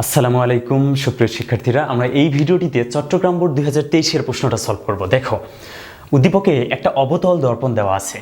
আসসালামু আলাইকুম, সুপ্রিয় শিক্ষার্থীরা। আমরা এই ভিডিওটিতে চট্টগ্রাম বোর্ড দুই হাজার তেইশের প্রশ্নটা সলভ করব। দেখো, উদ্দীপকে একটা অবতল দর্পণ দেওয়া আছে।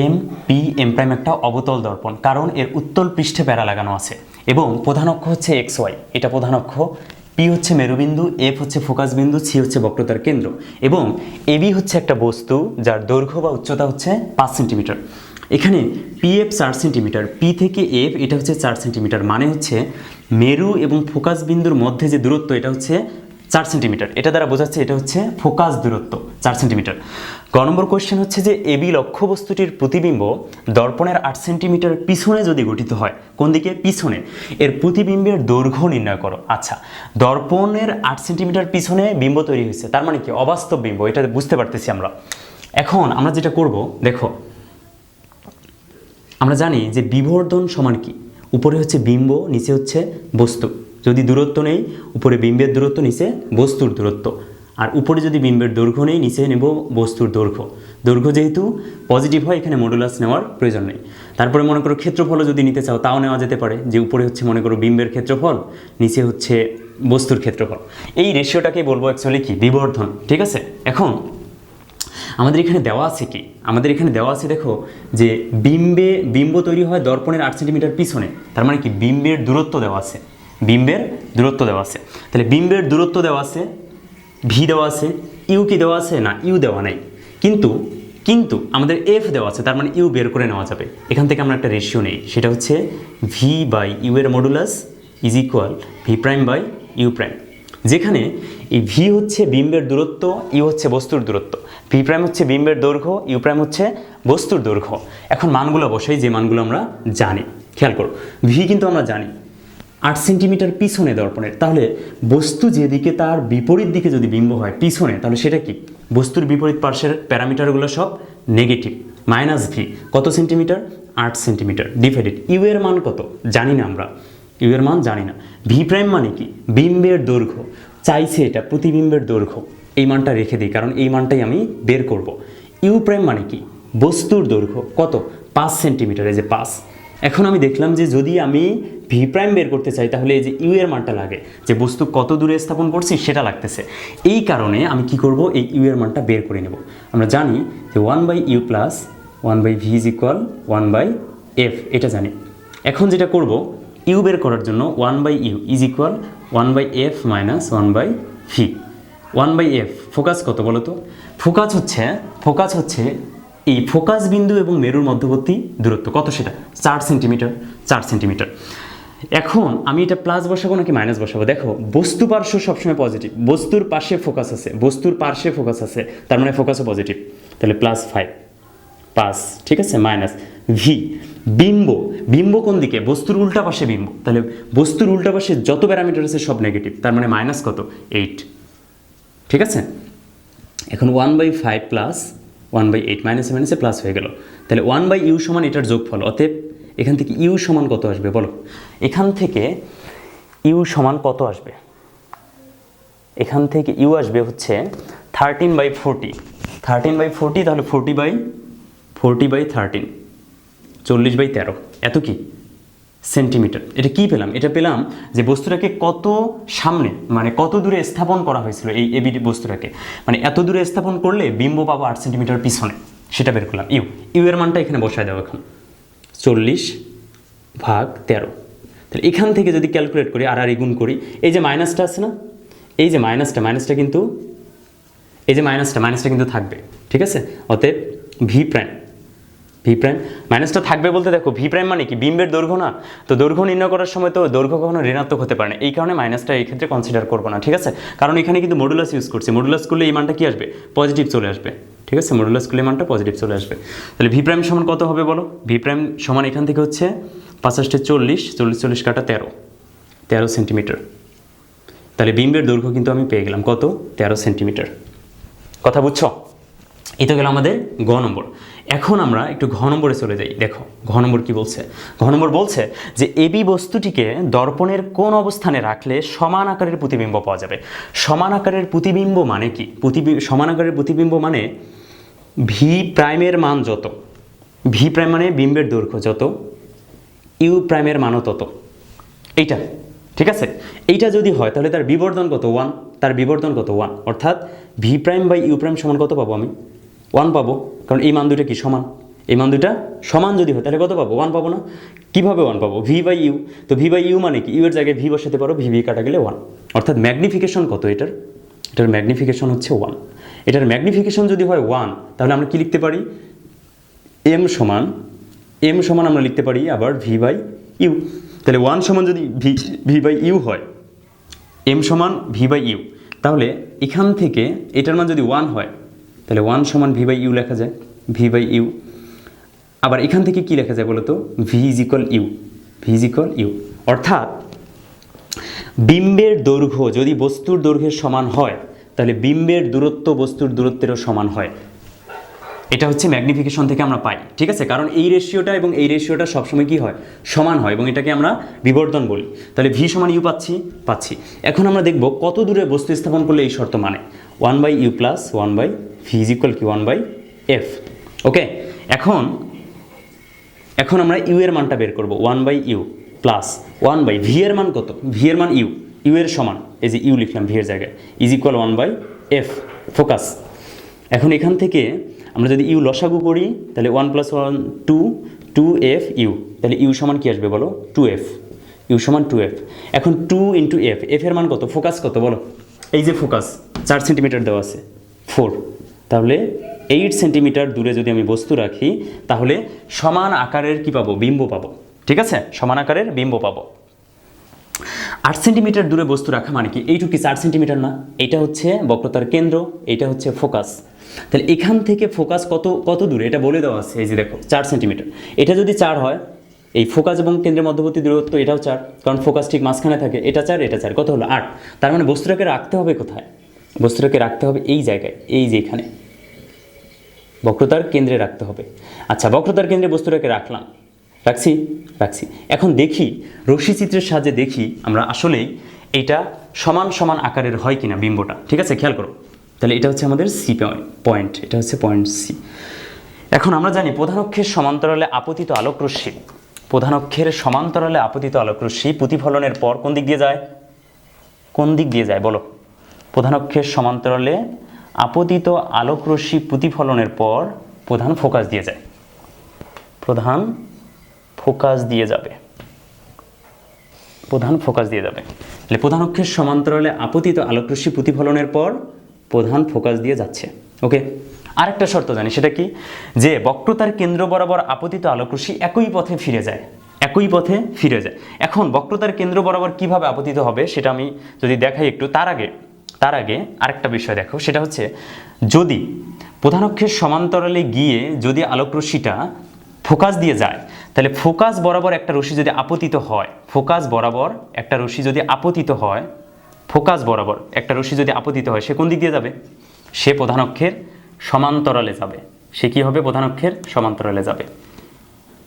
এম, পি, এম প্রাইম একটা অবতল দর্পণ, কারণ এর উত্তল পৃষ্ঠে প্যারা লাগানো আছে। এবং প্রধান অক্ষ হচ্ছে এক্স ওয়াই, এটা প্রধান অক্ষ। পি হচ্ছে মেরুবিন্দু, এফ হচ্ছে ফোকাস বিন্দু সি হচ্ছে বক্রতার কেন্দ্র। এবং এবি হচ্ছে একটা বস্তু যার দৈর্ঘ্য বা উচ্চতা হচ্ছে পাঁচ সেন্টিমিটার। এখানে পি এফ চার সেন্টিমিটার, পি থেকে এফ, এটা হচ্ছে চার সেন্টিমিটার মানে হচ্ছে মেরু এবং ফোকাস বিন্দুর মধ্যে যে দূরত্ব, এটা হচ্ছে চার সেন্টিমিটার। এটা দ্বারা বোঝাচ্ছে এটা হচ্ছে ফোকাস দূরত্ব, চার সেন্টিমিটার। গ নম্বর কোয়েশ্চেন হচ্ছে যে এবি লক্ষ্যবস্তুটির প্রতিবিম্ব দর্পণের আট সেন্টিমিটার পিছনে যদি গঠিত হয়, কোন দিকে? পিছনে। এর প্রতিবিম্বের দৈর্ঘ্য নির্ণয় করো। আচ্ছা দর্পণের আট সেন্টিমিটার পিছনে বিম্ব তৈরি হয়েছে, তার মানে কি? অবাস্তব বিম্ব, এটা বুঝতে পারতেছি আমরা। এখন আমরা যেটা করব, দেখো, আমরা জানি যে বিবর্ধন সমান কি? উপরে হচ্ছে বিম্ব, নিচে হচ্ছে বস্তু। যদি দূরত্ব নেই, উপরে বিম্বের দূরত্ব, নিচে বস্তুর দূরত্ব। আর উপরে যদি বিম্বের দৈর্ঘ্য নেই, নিচে নেব বস্তুর দৈর্ঘ্য। দৈর্ঘ্য যেহেতু পজিটিভ হয়, এখানে মডুলাস নেওয়ার প্রয়োজন নেই। তারপরে মনে করো ক্ষেত্রফলও যদি নিতে চাও, তাও নেওয়া যেতে পারে। যে উপরে হচ্ছে মনে করো বিম্বের ক্ষেত্রফল, নিচে হচ্ছে বস্তুর ক্ষেত্রফল। এই রেশিওটাকে বলব অ্যাকচুয়ালি কি? বিবর্ধন, ঠিক আছে? এখন আমাদের এখানে দেওয়া আছে কি? আমাদের এখানে দেওয়া আছে, দেখো, যে বিম্বে, বিম্ব তৈরি হয় দর্পণের আট সেন্টিমিটার পিছনে। তার মানে কি? বিম্বের দূরত্ব দেওয়া আছে। বিম্বের দূরত্ব দেওয়া আছে। তাহলে বিম্বের দূরত্ব দেওয়া আছে, ভি দেওয়া আছে, ইউ কি দেওয়া আছে? না, ইউ দেওয়া নাই। কিন্তু কিন্তু আমাদের এফ দেওয়া আছে, তার মানে ইউ বের করে নেওয়া যাবে। এখান থেকে আমরা একটা রেশিও নেই। সেটা হচ্ছে ভি বাই ইউ এর modulus is equal V prime by U prime যেখানে এই ভি হচ্ছে বিম্বের দূরত্ব, ইউ হচ্ছে বস্তুর দূরত্ব। ভি প্রাইম হচ্ছে বিম্বের দৈর্ঘ্য, ইউ প্রাইম হচ্ছে বস্তুর দৈর্ঘ্য। এখন মানগুলো বসাই যে মানগুলো আমরা জানি। খেয়াল করো, ভি কিন্তু আমরা জানি। আট সেন্টিমিটার পিছনে দর্পণের। তাহলে বস্তু যেদিকে তার বিপরীত দিকে যদি বিম্ব হয় পিছনে, তাহলে সেটা কি? বস্তুর বিপরীত পার্শ্বের প্যারামিটারগুলো সব নেগেটিভ। Minus V. কত সেন্টিমিটার? আট সেন্টিমিটার। ডিভাইডেড। ইউ এর মান কত? জানি না আমরা। ইউ এর মান জানি না। ভি প্রাইম মানে কি? বিম্বের দৈর্ঘ্য। চাইছে এটা প্রতিবিম্বের দৈর্ঘ্য। এই মানটা রেখে দিই, কারণ এই মানটাই আমি বের করব। ইউ প্রাইম মানে কি? বস্তুর দৈর্ঘ্য কত? পাঁচ সেন্টিমিটার, এই যে পাঁচ। এখন আমি দেখলাম যে যদি আমি ভি প্রাইম বের করতে চাই, তাহলে এই যে ইউ এর মানটা লাগে। যে বস্তু কত দূরে স্থাপন করছি, সেটা লাগতেছে। এই কারণে আমি কি করব? এই ইউ এর মানটা বের করে নেব। আমরা জানি যে one by U plus one by V is equal one by F এটা জানি। এখন যেটা করব ইউ বের করার জন্য one by U is equal one by F minus one by V one by F focus কত বলো তো? ফোকাস হচ্ছে ফোকাস হচ্ছে এই ফোকাস বিন্দু এবং মেরুর মধ্যবর্তী দূরত্ব। কত সেটা? চার সেন্টিমিটার চার সেন্টিমিটার এখন আমি এটা প্লাস বসাবো নাকি মাইনাস বসাবো? দেখো, বস্তু পার্শ্ব সবসময় পজিটিভ বস্তুর পাশে ফোকাস আছে। বস্তুর পার্শ্বে ফোকাস আছে। তার মানে ফোকাসও পজিটিভ তাহলে প্লাস ফাইভ পাস ঠিক আছে? মাইনাস ভি বিম্ব বিম্ব কোন দিকে? বস্তুর উল্টা পাশে বিম্ব। তাহলে বস্তুর উল্টা পাশে যত প্যারামিটার আছে সব নেগেটিভ তার মানে মাইনাস কত? এইট ঠিক আছে? এখন one by five plus one by eight মাইনাসে মাইনাসে প্লাস হয়ে গেল। তাহলে ওয়ান বাই ইউ সমান এটার যোগফল, অতএব এখান থেকে ইউ সমান কত আসবে বলো? এখান থেকে ইউ সমান কত আসবে? এখান থেকে ইউ আসবে হচ্ছে thirteen by forty thirteen by forty তাহলে forty by forty by thirteen চল্লিশ বাই তেরো। এত কি? সেন্টিমিটার। এটা কি পেলাম? এটা পেলাম যে বস্তুটাকে কত সামনে মানে কত দূরে স্থাপন করা হয়েছিল এই এবিডি বস্তুটাকে। মানে এত দূরে স্থাপন করলে বিম্ব পাবো আট সেন্টিমিটার পিছনে। সেটা বের করলাম। ইউ ইউ এর মানটা এখানে বসায় দেবো এখন। চল্লিশ ভাগ তেরো। তাহলে এখান থেকে যদি ক্যালকুলেট করি, আর আর গুণ করি, এই যে মাইনাসটা আছে না? এই যে মাইনাসটা মাইনাসটা কিন্তু, এই যে মাইনাসটা মাইনাসটা কিন্তু থাকবে। ঠিক আছে? অতএব ভি প্রাইম ভি প্রাইম মাইনাসটা থাকবে বলতে দেখো ভি প্রাইম মানে কি? বিম্বের দৈর্ঘ্য না? তো দৈর্ঘ্য নির্ণয় করার সময় তো দৈর্ঘ্য কখনো ঋণাত্মক হতে পারে না। এই কারণে মাইনাসটা এই ক্ষেত্রে কনসিডার করব না, ঠিক আছে? কারণ এখানে কিন্তু মডুলাস ইউজ করছি। মডুলাস করলে এই মানটা কি আসবে? পজিটিভ চলে আসবে, ঠিক আছে? মডুলাস করলে মানটা পজিটিভ চলে আসবে। তাহলে ভি প্রাইম সমান কত হবে বলো? ভি প্রাইম সমান এখান থেকে হচ্ছে পাঁচাশটে চল্লিশ চল্লিশ চল্লিশ কাটা তেরো। তেরো সেন্টিমিটার তাহলে বিম্বের দৈর্ঘ্য কিন্তু আমি পেয়ে গেলাম কত? তেরো সেন্টিমিটার কথা বুঝছ? এই তো গেল আমাদের গ নম্বর। এখন আমরা একটু ঘ নম্বরে চলে যাই। দেখো, ঘ নম্বর কি বলছে? ঘ নম্বর বলছে যে এবি বস্তুটিকে দর্পণের কোন অবস্থানে রাখলে সমান আকারের প্রতিবিম্ব পাওয়া যাবে? সমান আকারের প্রতিবিম্ব মানে কি? সমান আকারের প্রতিবিম্ব মানে ভি প্রাইমের মান যত। ভি প্রাইম মানে বিম্বের দৈর্ঘ্য যত ইউ প্রাইমের মানও তত। এইটা, ঠিক আছে? এইটা যদি হয়, তাহলে তার বিবর্ধন কত? ওয়ান তার বিবর্ধন কত? ওয়ান অর্থাৎ V prime by U prime সমান কত পাবো আমি? ওয়ান পাবো। কারণ এই মান দুটো কি সমান? এই মান দুটা সমান যদি হয়, তাহলে কত পাবো? ওয়ান পাবো না? কীভাবে ওয়ান পাবো? ভি বাই ইউ তো ভি বাই ইউ মানে কি? ইউ এর জায়গায় ভি বসাতে পারো ভি ভি কাটা গেলে ওয়ান অর্থাৎ ম্যাগনিফিকেশন কত এটার? এটার ম্যাগনিফিকেশন হচ্ছে ওয়ান এটার ম্যাগনিফিকেশন যদি হয় ওয়ান তাহলে আমরা কি লিখতে পারি? এম সমান এম সমান আমরা লিখতে পারি আবার ভি বাই ইউ তাহলে ওয়ান সমান যদি ভি ভি বাই ইউ হয় এম সমান ভি বাই ইউ তাহলে এখান থেকে এটার মান যদি ওয়ান হয় তাহলে ওয়ান সমান ভি বাই ইউ লেখা যায় ভি বাই ইউ আবার এখান থেকে কি লেখা যায় বলতো? V is equal U V is equal U অর্থাৎ বিম্বের দৈর্ঘ্য যদি বস্তুর দৈর্ঘ্যের সমান হয়, তাহলে বিম্বের দূরত্ব বস্তুর দূরত্বেরও সমান হয়। এটা হচ্ছে ম্যাগনিফিকেশন থেকে আমরা পাই, ঠিক আছে? কারণ এই রেশিওটা এবং এই রেশিওটা সবসময় কি হয়? সমান হয় এবং এটাকে আমরা বিবর্তন বলি। তাহলে ভি সমান ইউ পাচ্ছি পাচ্ছি। এখন আমরা দেখব কত দূরে বস্তু স্থাপন করলে এই শর্ত মানে। One by U plus one by V is equal কি ওয়ান বাই এফ ওকে এখন এখন আমরা ইউ এর মানটা বের করব one by U plus one by V এর মান কত? ভি এর মান ইউ ইউ এর সমান। এই যে ইউ লিখলাম ভি এর জায়গায় is equal one by F focus এখন এখান থেকে আমরা যদি ইউ লসাগু করি, তাহলে one plus one two two F U তাহলে ইউ সমান কি আসবে বলো? টু এফ ইউ সমান টু এফ এখন টু ইন্টু এফ এফের মান কত? ফোকাস কত বলো? এই যে ফোকাস চার সেন্টিমিটার দেওয়া আছে ফোর তাহলে এইট সেন্টিমিটার দূরে যদি আমি বস্তু রাখি, তাহলে সমান আকারের কি পাবো? বিম্ব পাবো। ঠিক আছে? সমান আকারের বিম্ব পাবো। আট সেন্টিমিটার দূরে বস্তু রাখা মানে কি? এইটুকু চার সেন্টিমিটার না? এটা হচ্ছে বক্রতার কেন্দ্র এটা হচ্ছে ফোকাস তাহলে এখান থেকে ফোকাস কত কত দূরে? এটা বলে দেওয়া আছে এই যে দেখো, চার সেন্টিমিটার এটা যদি চার হয়, এই ফোকাস এবং কেন্দ্রের মধ্যবর্তী দূরত্ব এটাও চার, কারণ ফোকাস ঠিক মাঝখানে থাকে, এটা চার এটা চার, কত হলো? আট। তার মানে বস্তুটাকে রাখতে হবে কোথায়? বস্তুটাকে রাখতে হবে এই জায়গায়, এই যে এখানে। বক্রতার কেন্দ্রে রাখতে হবে। আচ্ছা বক্রতার কেন্দ্রে বস্তুটাকে রাখলাম। রাখছি? রাখছি। এখন দেখি, রশ্মি চিত্রের সাহায্যে দেখি আমরা আসলেই এটা সমান সমান আকারের হয় কিনা, বিম্বটা। ঠিক আছে? খেয়াল করো। তাহলে এটা হচ্ছে আমাদের সি পয়েন্ট এটা হচ্ছে পয়েন্ট সি এখন আমরা জানি প্রধান অক্ষের সমান্তরালে আপতিত আলোক রশ্মি। প্রধান অক্ষের সমান্তরালে আপতিত আলোক রশ্মি প্রতিফলনের পর কোন দিক দিয়ে যায়? কোন দিক দিয়ে যায়? বলো। প্রধান অক্ষের সমান্তরালে আপতিত আলোক রশ্মি প্রতিফলনের পর প্রধান ফোকাস দিয়ে যায়। প্রধান ফোকাস দিয়ে যাবে। প্রধান ফোকাস দিয়ে যাবে। তাহলে প্রধান অক্ষের সমান্তরালে আপতিত আলোক রশ্মি প্রতিফলনের পর প্রধান ফোকাস দিয়ে যাচ্ছে ওকে আরেকটা শর্ত জানি, সেটা কি? যে বক্রতার কেন্দ্র বরাবর আপতিত আলোক রশ্মি একই পথে ফিরে যায়, একই পথে ফিরে যায়। এখন বক্রতার কেন্দ্র বরাবর কীভাবে আপতিত হবে সেটা আমি যদি দেখাই একটু, তার আগে তার আগে আরেকটা বিষয় দেখো, সেটা হচ্ছে যদি প্রধান অক্ষের সমান্তরালে গিয়ে যদি আলোক রশ্মিটা ফোকাস দিয়ে যায়, তাহলে ফোকাস বরাবর একটা রশ্মি যদি আপতিত হয়, ফোকাস বরাবর একটা রশ্মি যদি আপতিত হয় ফোকাস বরাবর একটা রশ্মি যদি আপতিত হয়, সে কোন দিক দিয়ে যাবে? সে প্রধান অক্ষের সমান্তরালে যাবে। সে কি হবে? প্রধান অক্ষের সমান্তরালে যাবে।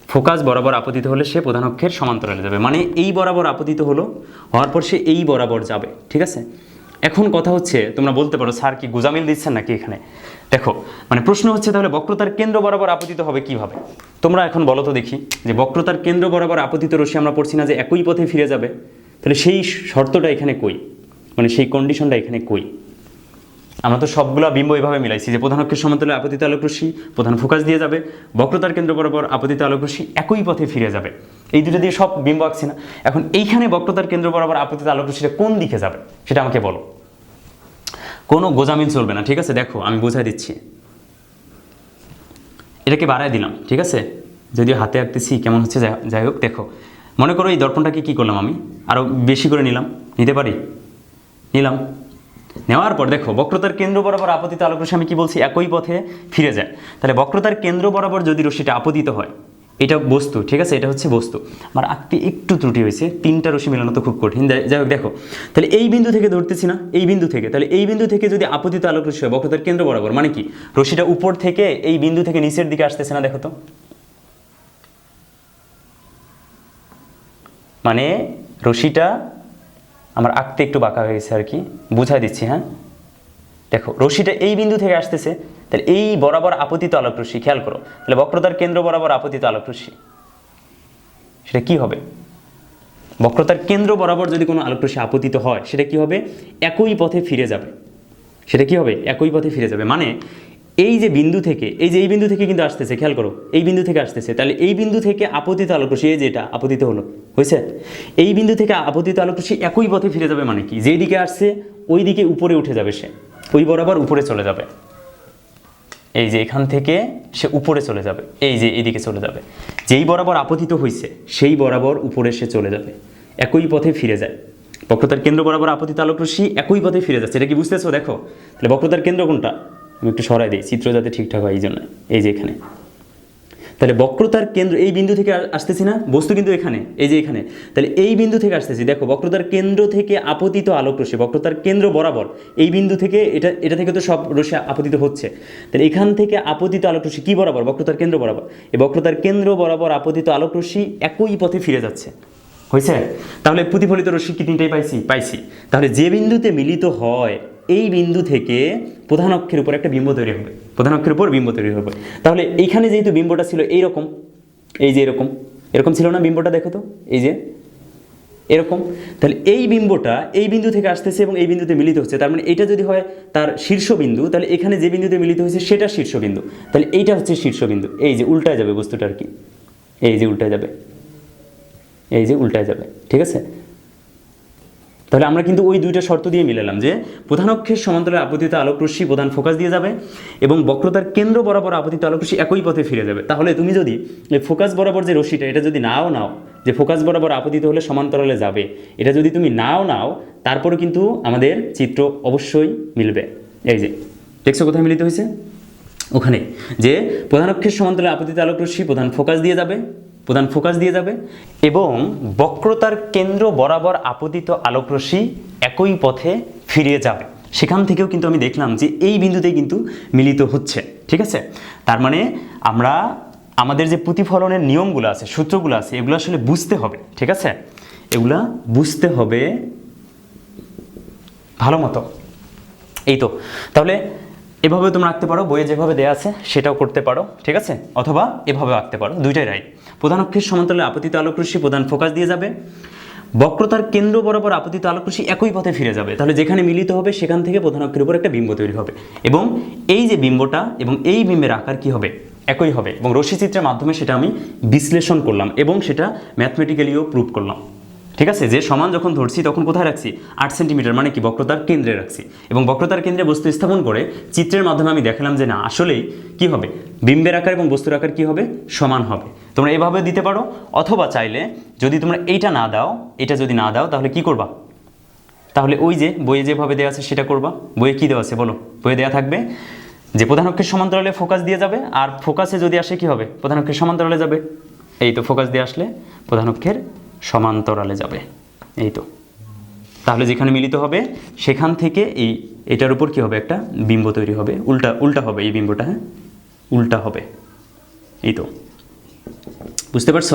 ফোকাস বরাবর আপতিত হলে সে প্রধান অক্ষের সমান্তরালে যাবে। মানে এই বরাবর আপতিত হলো, হওয়ার পর সে এই বরাবর যাবে। ঠিক আছে? এখন কথা হচ্ছে, তোমরা বলতে পারো, স্যার, কি গুজামিল দিচ্ছেন নাকি এখানে? দেখো মানে প্রশ্ন হচ্ছে তাহলে বক্রতার কেন্দ্র বরাবর আপতিত হবে কীভাবে? তোমরা এখন বলো তো দেখি, যে বক্রতার কেন্দ্র বরাবর আপতিত রশ্মি আমরা পড়ছি না যে একই পথে ফিরে যাবে? তাহলে সেই শর্তটা এখানে কই? মানে সেই কন্ডিশনটা এখানে কই? আমরা তো সবগুলা বিম্ব এভাবে মিলাইছি যে প্রধান অক্ষের সমান্তরালে আপতিত আলোক প্রধান ফোকাস দিয়ে যাবে, বক্রতার কেন্দ্র বরাবর আপতিত আলোক একই পথে ফিরে যাবে। এই দুটো দিয়ে সব বিম্ব আঁকছি না। এখন এইখানে বক্রতার কেন্দ্র বরাবর আপতিত আলোক রশ্মিটা কোন দিকে যাবে, সেটা আমাকে বলো। কোনো গোজামিন চলবে না, ঠিক আছে? দেখো, আমি বোঝাই দিচ্ছি। এটাকে বাড়ায় দিলাম, ঠিক আছে? যদিও হাতে আঁকতেছি, কেমন হচ্ছে, যাই হোক, দেখো। মনে করো এই দর্পণটাকে কী করলাম আমি? আরও বেশি করে নিলাম, নিতে পারি? নিলাম। নেওয়ার পর দেখো, বক্রতার কেন্দ্র বরাবর আপতিত আলোক রশ্মি আমি কি বলছি? একই পথে ফিরে যায়। তাহলে বক্রতার কেন্দ্র বরাবর যদি রশ্মিটা আপতিত হয়, এটা বস্তু, ঠিক আছে? এটা হচ্ছে বস্তু। আমার আঁকতে একটু ত্রুটি হয়েছে, তিনটা রশ্মি মেলানো তো খুব কঠিন। যাই হোক, দেখো, তাহলে এই বিন্দু থেকে ধরতেছি না, এই বিন্দু থেকে। তাহলে এই বিন্দু থেকে যদি আপতিত আলোক রশ্মি হয়, বক্রতার কেন্দ্র বরাবর মানে কি? রশ্মিটা উপর থেকে এই বিন্দু থেকে নিচের দিকে আসতেছে না, দেখো তো। মানে রশিটা আমার আঁকতে একটু বাঁকা হয়ে গেছে আর কি। বুঝাই দিচ্ছি হ্যাঁ? দেখো রশিটা এই বিন্দু থেকে আসতেছে, তাহলে এই বরাবর আপতিত আলোক রশ্মি, খেয়াল করো। তাহলে বক্রতার কেন্দ্র বরাবর আপতিত আলোক রশ্মি। সেটা কি হবে? বক্রতার কেন্দ্র বরাবর যদি কোনো আলোকরশ্মি আপতিত হয়, সেটা কি হবে? একই পথে ফিরে যাবে। সেটা কি হবে? একই পথে ফিরে যাবে। মানে এই যে বিন্দু থেকে, এই যে এই বিন্দু থেকে কিন্তু আসতেছে, খেয়াল করো, এই বিন্দু থেকে আসতেছে। তাহলে এই বিন্দু থেকে আপতিত আলোকরশ্মি, এই যেটা আপতিত হলো, হয়েছে? এই বিন্দু থেকে আপতিত আলোকরশ্মি একই পথে ফিরে যাবে মানে কি? যেই দিকে আসছে ওই দিকে উপরে উঠে যাবে সে। ওই বরাবর উপরে চলে যাবে। এই যে এখান থেকে সে উপরে চলে যাবে, এই যে এইদিকে চলে যাবে। যেই বরাবর আপতিত হয়েছে সেই বরাবর উপরে সে চলে যাবে। একই পথে ফিরে যায়। বক্রতার কেন্দ্র বরাবর আপতিত আলোকরশ্মি একই পথে ফিরে যাচ্ছে। এটা কি বুঝতেছো? দেখো। তাহলে বক্রতার কেন্দ্র কোনটা? আমি একটু সরাই দিই, চিত্র যাতে ঠিকঠাক হয় এই জন্য এই যে এখানে। তাহলে বক্রতার কেন্দ্র এই বিন্দু থেকে আসতেছি না, বস্তু কিন্তু এখানে, এই যে এখানে। তাহলে এই বিন্দু থেকে আসতেছি, দেখো, বক্রতার কেন্দ্র থেকে আপতিত আলোক রশ্মি বক্রতার কেন্দ্র বরাবর, এই বিন্দু থেকে এটা এটা থেকে তো সব রশ্মি আপতিত হচ্ছে। তাহলে এখান থেকে আপতিত আলোক রশ্মি কি বরাবর? বক্রতার কেন্দ্র বরাবর। এই বক্রতার কেন্দ্র বরাবর আপতিত আলোক রশ্মি একই পথে ফিরে যাচ্ছে। হয়েছে? তাহলে প্রতিফলিত রশ্মি কি তিনটাই পাইছি? পাইছি। তাহলে যে বিন্দুতে মিলিত হয় এই বিন্দু থেকে প্রধান অক্ষের উপর একটা বিম্ব তৈরি হবে। প্রধান অক্ষের উপর বিম্ব তৈরি হবে। তাহলে এইখানে যেহেতু বিম্বটা ছিল এইরকম, এই যে এরকম এরকম ছিল না বিম্বটা দেখো তো, এই যে এরকম, তাহলে এই বিম্বটা এই বিন্দু থেকে আসতেছে এবং এই বিন্দুতে মিলিত হচ্ছে। তার মানে এটা যদি হয় তার শীর্ষবিন্দু তাহলে এখানে যে বিন্দুতে মিলিত হয়েছে সেটা শীর্ষবিন্দু তাহলে এইটা হচ্ছে শীর্ষবিন্দু এই যে উল্টায় যাবে বস্তুটা আর কি। এই যে উল্টায় যাবে। এই যে উল্টায় যাবে। ঠিক আছে? তাহলে আমরা কিন্তু ওই দুইটা শর্ত দিয়ে মিলালাম যে প্রধান অক্ষের সমান্তরালে আপতিত আলোক রশ্মি প্রধান ফোকাস দিয়ে যাবে এবং বক্রতার কেন্দ্র বরাবর আপতিত আলোক রশ্মি একই পথে ফিরে যাবে। তাহলে তুমি যদি এই ফোকাস বরাবর যে রশ্মিটা, এটা যদি নাও নাও, যে ফোকাস বরাবর আপতিত হলে সমান্তরালে যাবে, এটা যদি তুমি নাও নাও, তারপরে কিন্তু আমাদের চিত্র অবশ্যই মিলবে। এই যে, দেখছ কোথায় মিলিত হয়েছে? ওখানে, যে প্রধান অক্ষের সমান্তরালে আপতিত আলোক রশ্মি প্রধান ফোকাস দিয়ে যাবে প্রধান ফোকাস দিয়ে যাবে। এবং বক্রতার কেন্দ্র বরাবর আপতিত আলোকরশ্মি একই পথে ফিরে যাবে। সেখান থেকেও কিন্তু আমি দেখলাম যে এই বিন্দুতেই কিন্তু মিলিত হচ্ছে, ঠিক আছে? তার মানে আমরা আমাদের যে প্রতিফলনের নিয়মগুলো আছে, সূত্রগুলো আছে, এগুলো আসলে বুঝতে হবে, ঠিক আছে? এগুলা বুঝতে হবে ভালো মতো। এই তো, তাহলে এভাবে তোমরা আঁকতে পারো, বইয়ে যেভাবে দেওয়া আছে সেটাও করতে পারো, ঠিক আছে? অথবা এভাবে আঁকতে পারো, দুইটাই রাইট প্রধান অক্ষের সমান্তরালে আপতিত আলোকরশ্মি প্রধান ফোকাস দিয়ে যাবে। বক্রতার কেন্দ্র বরাবর আপতিত আলোকরশ্মি একই পথে ফিরে যাবে। তাহলে যেখানে মিলিত হবে সেখান থেকে প্রধান অক্ষের উপর একটা বিম্ব তৈরি হবে। এবং এই যে বিম্বটা এবং এই বিম্বের আকার কি হবে? একই হবে। এবং রশ্মিচিত্রের মাধ্যমে সেটা আমি বিশ্লেষণ করলাম এবং সেটা ম্যাথমেটিক্যালিও প্রুভ করলাম। ঠিক আছে? যে সমান যখন ধরছি তখন কোথায় রাখছি? আট সেন্টিমিটার মানে কি? বক্রতার কেন্দ্রে রাখছি। এবং বক্রতার কেন্দ্রে বস্তু স্থাপন করে চিত্রের মাধ্যমে আমি দেখালাম যে না, আসলেই কি হবে? বিম্বের আকার এবং বস্তুর আকার কি হবে? সমান হবে। তোমরা এভাবে দিতে পারো। অথবা চাইলে যদি তোমরা এইটা না দাও, এটা যদি না দাও, তাহলে কি করবা? তাহলে ওই যে বইয়ে যেভাবে দেওয়া আছে সেটা করবা। বইয়ে কি দেওয়া আছে বলো? বইয়ে দেওয়া থাকবে যে প্রধান অক্ষের সমান্তরালে ফোকাস দিয়ে যাবে আর ফোকাসে যদি আসে কি হবে? প্রধান অক্ষের সমান্তরালে যাবে। এই তো ফোকাস দিয়ে আসলে প্রধান অক্ষের সমান্তরালে যাবে। এই তো। তাহলে যেখানে মিলিত হবে, সেখান থেকে এই, এটার উপর কি হবে? একটা বিম্ব তৈরি হবে। উল্টা উল্টা হবে এই বিম্বটা হ্যাঁ? উল্টা হবে। এই তো। বুঝতে পারছ?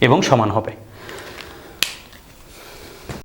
এবং সমান হবে।